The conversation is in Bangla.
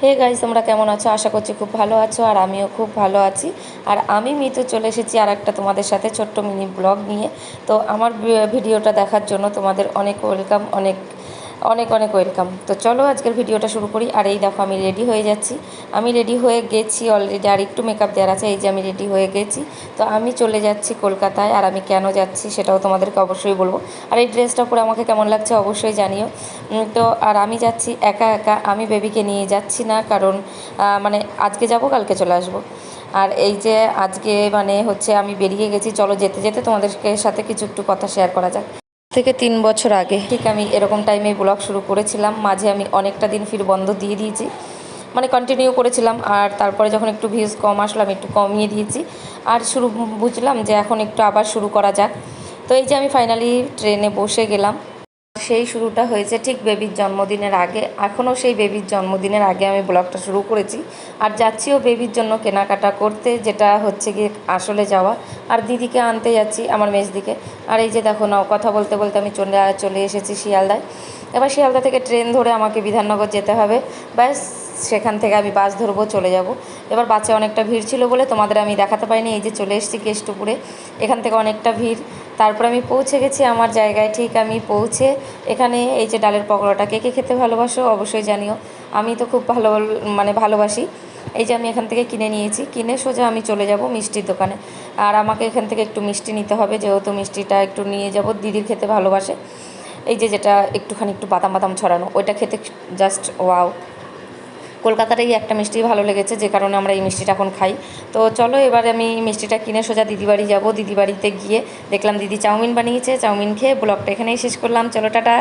হে গাইজ তোমরা কেমন আছো? আশা করছি খুব ভালো আছো আর আমিও খুব ভালো আছি। আর আমি মিতু চলে এসেছি আর একটা তোমাদের সাথে ছোট্ট মিনি ব্লগ নিয়ে। তো আমার ভিডিওটা দেখার জন্য তোমাদের অনেক ওয়েলকাম অনেক অনেক অনেক ওয়েলকাম। তো চলো আজকের ভিডিওটা শুরু করি। আর এই দেখো, আমি রেডি হয়ে যাচ্ছি। আমি রেডি হয়ে গেছি অলরেডি আর একটু মেকআপ দেওয়ার আছে। এই যে আমি রেডি হয়ে গেছি। তো আমি চলে যাচ্ছি কলকাতায়। আর আমি কেন যাচ্ছি সেটাও তোমাদেরকে অবশ্যই বলব। আর এই ড্রেসটা পরে আমাকে কেমন লাগছে অবশ্যই জানিও। তো আর আমি যাচ্ছি একা একা। আমি বেবিকে নিয়ে যাচ্ছি না, কারণ মানে আজকে যাব, কালকে চলে আসব। আর এই যে আজকে মানে হচ্ছে আমি বেরিয়ে গেছি। চলো যেতে যেতে তোমাদেরকে সাথে কিছু একটু কথা শেয়ার করা যাক। থেকে তিন বছর আগে। ঠিক আমি এরকম টাইমে ব্লগ শুরু করেছিলাম। মাঝে আমি অনেকটা দিন ফির বন্ধ দিয়ে দিয়েছি। মানে কন্টিনিউ করেছিলাম। আর তারপরে যখন একটু ভিউজ কম আসলাম একটু কমিয়ে দিয়েছি। আর শুরু, বুঝলাম যে এখন একটু আবার শুরু করা যাক। তো এই যে আমি ফাইনালি ট্রেনে বসে গেলাম। সেই শুরুটা হয়েছে ঠিক বেবির জন্মদিনের আগে। এখনও সেই বেবির জন্মদিনের আগে আমি ব্লগটা শুরু করেছি। আর যাচ্ছিও বেবির জন্য কেনাকাটা করতে, যেটা হচ্ছে গিয়ে আসলে যাওয়া। আর দিদিকে আনতে যাচ্ছি, আমার মেজদিকে। আর এই যে দেখো না কথা বলতে বলতে আমি চলে চলে এসেছি শিয়ালদায়। এবার শিয়ালদা থেকে ট্রেন ধরে আমাকে বিধাননগর যেতে হবে। ব্যাস সেখান থেকে আমি বাস ধরবো, চলে যাব। এবার বাসে অনেকটা ভিড় ছিল বলে তোমাদের আমি দেখাতে পারিনি, এই যে চলে এসেছি কেষ্টপুরে। এখান থেকে অনেকটা ভিড়। তারপর আমি পৌঁছে গেছি আমার জায়গায়, ঠিক আমি পৌঁছে এখানে এই যে ডালের পকোড়াটা। কে কে খেতে ভালোবাসো অবশ্যই জানিও। আমি তো খুব ভালো মানে ভালোবাসি। এই যে আমি এখান থেকে কিনে নিয়েছি। কিনে সোজা আমি চলে যাব মিষ্টির দোকানে। আর আমাকে এখান থেকে একটু মিষ্টি নিতে হবে, যেহেতু মিষ্টিটা একটু নিয়ে যাব, দিদির খেতে ভালোবাসে। এই যে যেটা একটুখানি একটু বাদাম বাদাম ছড়ানো, ওইটা খেতে জাস্ট ওয়াও কলকাতার এই একটা মিষ্টি ভালো লেগেছে, যে কারণে আমরা এই মিষ্টিটা এখন খাই। তো চলো এবার আমি মিষ্টিটা কিনে সোজা দিদিবাড়ি যাব। দিদিবাড়িতে দিদি বাড়িতে গিয়ে দেখলাম দিদি চাউমিন বানিয়েছে, চাউমিন খেয়ে ব্লগটা এখানেই শেষ করলাম। চলো, টাটা।